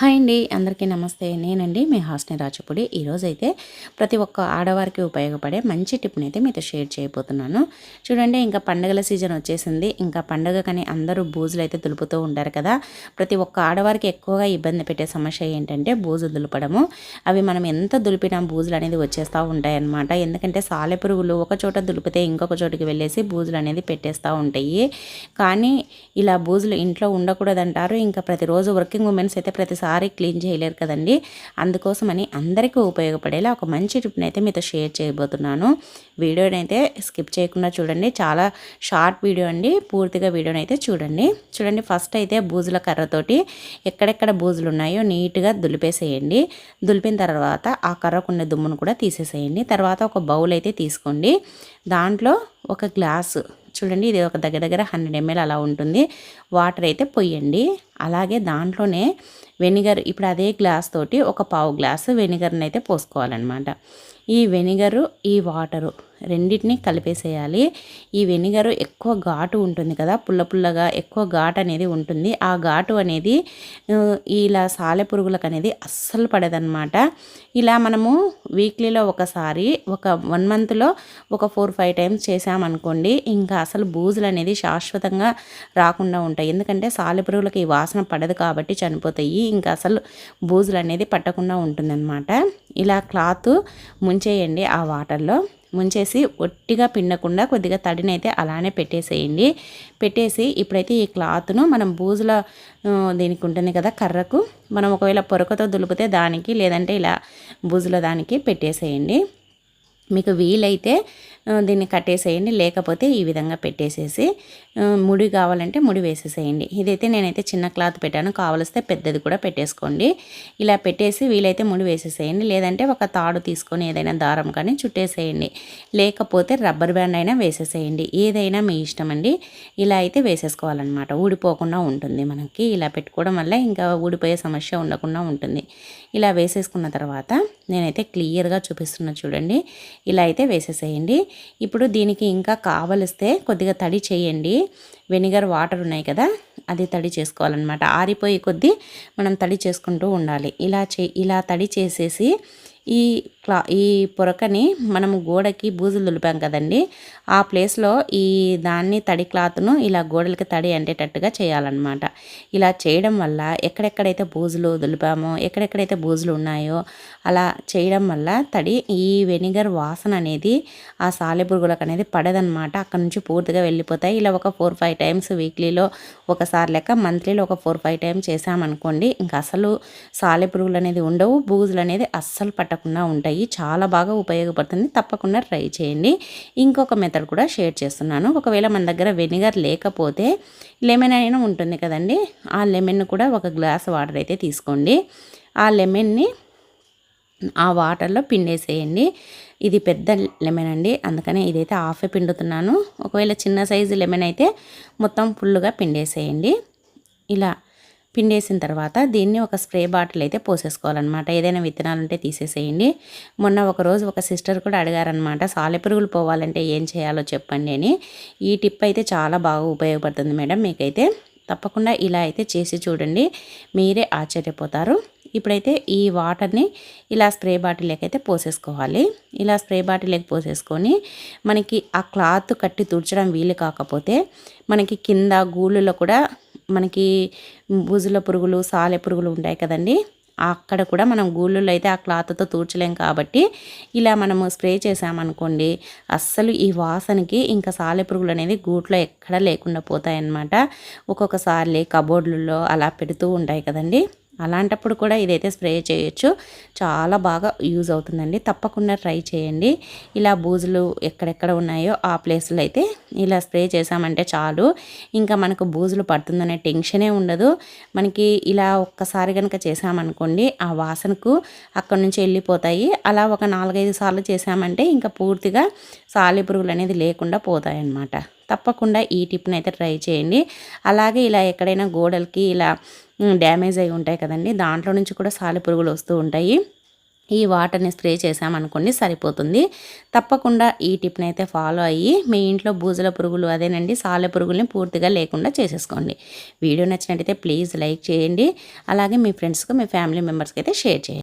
Hi అండి అందరికీ నమస్తే. నేనండి మీ హాస్ని రాజపుడి. ఈరోజైతే ప్రతి ఒక్క ఆడవారికి ఉపయోగపడే మంచి టిప్ని అయితే మీతో షేర్ చేయబోతున్నాను. చూడండి ఇంకా పండగల సీజన్ వచ్చేసింది. ఇంకా పండగ కానీ అందరూ బూజులు అయితే దులుపుతూ ఉంటారు కదా. ప్రతి ఒక్క ఆడవారికి ఎక్కువగా ఇబ్బంది పెట్టే సమస్య ఏంటంటే బూజు దులపడము. అవి మనం ఎంత దులిపినా బూజులు అనేది వచ్చేస్తూ ఉంటాయన్నమాట. ఎందుకంటే సాలెపురుగులు ఒక చోట దులిపితే ఇంకొక చోటుకి వెళ్ళేసి బూజులు అనేది పెట్టేస్తూ ఉంటాయి. కానీ ఇలా బూజులు ఇంట్లో ఉండకూడదంటారు. ఇంకా ప్రతిరోజు వర్కింగ్ ఉమెన్స్ అయితే ప్రతిసారి ఒకసారి క్లీన్ చేయలేరు కదండి. అందుకోసమని అందరికీ ఉపయోగపడేలా ఒక మంచి టిప్ని అయితే మీతో షేర్ చేయబోతున్నాను. వీడియోని అయితే స్కిప్ చేయకుండా చూడండి. చాలా షార్ట్ వీడియో అండి. పూర్తిగా వీడియోని అయితే చూడండి. చూడండి ఫస్ట్ అయితే బూజుల కర్రతోటి ఎక్కడెక్కడ బూజులు ఉన్నాయో నీట్గా దులిపేసేయండి. దులిపిన తర్వాత ఆ కర్రకున్న దుమ్మును కూడా తీసేసేయండి. తర్వాత ఒక బౌల్ అయితే తీసుకోండి. దాంట్లో ఒక గ్లాసు చూడండి ఇది ఒక దగ్గర దగ్గర హండ్రెడ్ ఎంఎల్ అలా ఉంటుంది. వాటర్ అయితే పొయ్యండి. అలాగే దాంట్లోనే వెనిగర్ ఇప్పుడు అదే గ్లాస్ తోటి ఒక పావు గ్లాసు వెనిగర్ని అయితే పోసుకోవాలన్నమాట. ఈ వెనిగరు ఈ వాటరు రెండింటిని కలిపేసేయాలి. ఈ వెనిగరు ఎక్కువ ఘాటు ఉంటుంది కదా పుల్ల పుల్లగా ఎక్కువ ఘాటు అనేది ఉంటుంది. ఆ ఘాటు అనేది ఇలా సాలె పురుగులకు అనేది అస్సలు పడదనమాట ఇలా మనము వీక్లీలో ఒకసారి ఒక వన్ మంత్లో ఒక ఫోర్ ఫైవ్ టైమ్స్ చేసామనుకోండి ఇంకా అసలు బూజులు అనేది శాశ్వతంగా రాకుండా ఉంటాయి. ఎందుకంటే సాలె పురుగులకు ఈ వాసన పడదు కాబట్టి చనిపోతాయి. ఇంకా అసలు బూజులు అనేది పట్టకుండా ఉంటుందన్నమాట. ఇలా క్లాత్ ముంచేయండి ఆ వాటర్లో. ముంచేసి ఒట్టిగా పిండకుండా కొద్దిగా తడినైతే అలానే పెట్టేసేయండి. పెట్టేసి ఇప్పుడైతే ఈ క్లాత్ను మనం బూజుల దీనికి ఉంటుంది కదా కర్రకు మనం ఒకవేళ పొరకతో దులిపితే దానికి లేదంటే ఇలా బూజుల దానికి పెట్టేసేయండి. మీకు వీలైతే దీన్ని కట్టేసేయండి. లేకపోతే ఈ విధంగా పెట్టేసేసి ముడి కావాలంటే ముడి వేసేసేయండి. ఇదైతే నేనైతే చిన్న క్లాత్ పెట్టాను. కావలిస్తే పెద్దది కూడా పెట్టేసుకోండి. ఇలా పెట్టేసి వీలైతే ముడి వేసేసేయండి. లేదంటే ఒక తాడు తీసుకొని ఏదైనా దారం కానీ చుట్టేసేయండి. లేకపోతే రబ్బర్ బ్యాండ్ అయినా వేసేసేయండి. ఏదైనా మీ ఇష్టం అండి. ఇలా అయితే వేసేసుకోవాలన్నమాట. ఊడిపోకుండా ఉంటుంది మనకి. ఇలా పెట్టుకోవడం వల్ల ఇంకా ఊడిపోయే సమస్య ఉండకుండా ఉంటుంది. ఇలా వేసేసుకున్న తర్వాత నేనైతే క్లియర్గా చూపిస్తున్నా చూడండి. ఇలా అయితే వేసేసేయండి. ఇప్పుడు దీనికి ఇంకా కావలిస్తే కొద్దిగా తడి చేయండి. వెనిగర్ వాటర్ ఉన్నాయి కదా అది తడి చేసుకోవాలన్నమాట. ఆరిపోయి కొద్దీ మనం తడి చేసుకుంటూ ఉండాలి. ఇలా చే ఇలా తడి చేసేసి ఈ క్లా ఈ పొరకని మనం గోడకి బూజులు దులిపాం కదండి ఆ ప్లేస్లో ఈ దాన్ని తడి క్లాత్ను ఇలా గోడలకి తడి అంటేటట్టుగా చేయాలన్నమాట. ఇలా చేయడం వల్ల ఎక్కడెక్కడైతే బూజులు దులిపామో ఎక్కడెక్కడైతే బూజులు ఉన్నాయో అలా చేయడం వల్ల తడి ఈ వెనిగర్ వాసన అనేది ఆ సాలెపురుగులకు అనేది పడదనమాట అక్కడ నుంచి పూర్తిగా వెళ్ళిపోతాయి. ఇలా ఒక ఫోర్ ఫైవ్ టైమ్స్ వీక్లీలో ఒకసారి లెక్క మంత్లీలో ఒక ఫోర్ ఫైవ్ టైమ్స్ చేసామనుకోండి ఇంకా అసలు సాలెపురుగులు అనేది ఉండవు బూజులు అనేది అస్సలు పట్టకుండా ఉంటాయి. చాలా బాగా ఉపయోగపడుతుంది. తప్పకుండా ట్రై చేయండి. ఇంకొక మెథడ్ కూడా షేర్ చేస్తున్నాను. ఒకవేళ మన దగ్గర వెనిగర్ లేకపోతే లెమన్ అయినా ఉంటుంది కదండి. ఆ లెమన్ కూడా ఒక గ్లాస్ వాటర్ అయితే తీసుకోండి. ఆ లెమన్ని ఆ వాటర్లో పిండేసేయండి. ఇది పెద్ద లెమన్ అండి. అందుకనే ఇదైతే హాఫే పిండుతున్నాను. ఒకవేళ చిన్న సైజు లెమన్ అయితే మొత్తం ఫుల్గా పిండేసేయండి. ఇలా పిండేసిన తర్వాత దీన్ని ఒక స్ప్రే బాటిల్ అయితే పోసేసుకోవాలన్నమాట. ఏదైనా విత్తనాలు ఉంటే తీసేసేయండి. మొన్న ఒక రోజు ఒక సిస్టర్ కూడా అడిగారనమాట సాలెపురుగులు పోవాలంటే ఏం చేయాలో చెప్పండి అని. ఈ టిప్ అయితే చాలా బాగా ఉపయోగపడుతుంది మేడం మీకైతే. తప్పకుండా ఇలా అయితే చేసి చూడండి మీరే ఆశ్చర్యపోతారు. ఇప్పుడైతే ఈ వాటర్ని ఇలా స్ప్రే బాటిల్లోకి అయితే పోసేసుకోవాలి. ఇలా స్ప్రే బాటిల్లోకి పోసేసుకొని మనకి ఆ క్లాత్ కట్టి తుడ్చడం వీలు కాకపోతే మనకి కింద గూళ్ళలో కూడా మనకి బూజుల పురుగులు సాలె పురుగులు ఉంటాయి కదండి. అక్కడ కూడా మనం గూళ్ళలో అయితే ఆ క్లాత్తో తూర్చలేం కాబట్టి ఇలా మనము స్ప్రే చేసామనుకోండి అస్సలు ఈ వాసనకి ఇంకా సాలె పురుగులు అనేది గూట్లో ఎక్కడా లేకుండా పోతాయన్నమాట. ఒక్కొక్కసారి కబోర్డులలో అలా పెడుతూ ఉంటాయి కదండి. అలాంటప్పుడు కూడా ఇదైతే స్ప్రే చేయొచ్చు. చాలా బాగా యూజ్ అవుతుందండి. తప్పకుండా ట్రై చేయండి. ఇలా బూజులు ఎక్కడెక్కడ ఉన్నాయో ఆ ప్లేస్లో అయితే ఇలా స్ప్రే చేసామంటే చాలు. ఇంకా మనకు బూజులు పడుతుందనే టెన్షనే ఉండదు. మనకి ఇలా ఒక్కసారి కనుక చేసామనుకోండి ఆ వాసనకు అక్కడ నుంచి వెళ్ళిపోతాయి. అలా ఒక నాలుగైదు సార్లు చేసామంటే ఇంకా పూర్తిగా సాలి పురుగులు అనేది లేకుండా పోతాయి అన్నమాట తప్పకుండా ఈ టిప్ని అయితే ట్రై చేయండి. అలాగే ఇలా ఎక్కడైనా గోడలకి ఇలా డ్యామేజ్ అయి ఉంటాయి కదండి. దాంట్లో నుంచి కూడా సాలి పురుగులు వస్తూ ఉంటాయి. ఈ వాటర్ని స్ప్రే చేసామనుకోండి సరిపోతుంది. తప్పకుండా ఈ టిప్ని అయితే ఫాలో అయ్యి మీ ఇంట్లో బూజుల పురుగులు అదేనండి సాలె పురుగుల్ని పూర్తిగా లేకుండా చేసేసుకోండి. వీడియో నచ్చినట్టయితే ప్లీజ్ లైక్ చేయండి. అలాగే మీ ఫ్రెండ్స్కి మీ ఫ్యామిలీ మెంబర్స్కి అయితే షేర్ చేయండి.